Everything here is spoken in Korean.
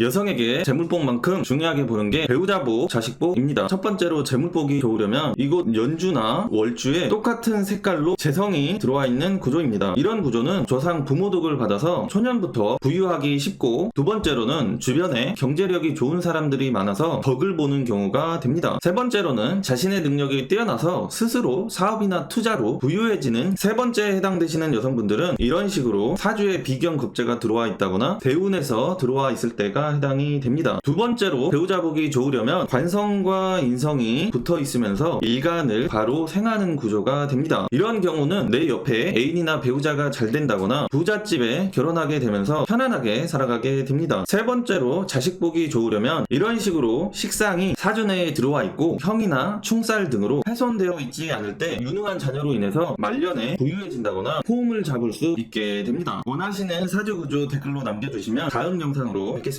여성에게 재물복만큼 중요하게 보는 게 배우자복, 자식복입니다. 첫 번째로 재물복이 좋으려면 이곳 연주나 월주에 똑같은 색깔로 재성이 들어와 있는 구조입니다. 이런 구조는 조상 부모덕을 받아서 초년부터 부유하기 쉽고 두 번째로는 주변에 경제력이 좋은 사람들이 많아서 덕을 보는 경우가 됩니다. 세 번째로는 자신의 능력이 뛰어나서 스스로 사업이나 투자로 부유해지는 세 번째에 해당되시는 여성분들은 이런 식으로 사주에 비경급제가 들어와 있다거나 대운에서 들어와 있을 때가 해당이 됩니다. 두 번째로 배우자복이 좋으려면 관성과 인성이 붙어 있으면서 일간을 바로 생하는 구조가 됩니다. 이런 경우는 내 옆에 애인이나 배우자가 잘 된다거나 부잣집에 결혼하게 되면서 편안하게 살아가게 됩니다. 세 번째로 자식복이 좋으려면 이런 식으로 식상이 사주 내에 들어와 있고 형이나 충살 등으로 훼손되어 있지 않을 때 유능한 자녀로 인해서 말년에 부유해진다거나 호음을 잡을 수 있게 됩니다. 원하시는 사주 구조 댓글로 남겨주시면 다음 영상으로 뵙겠습니다.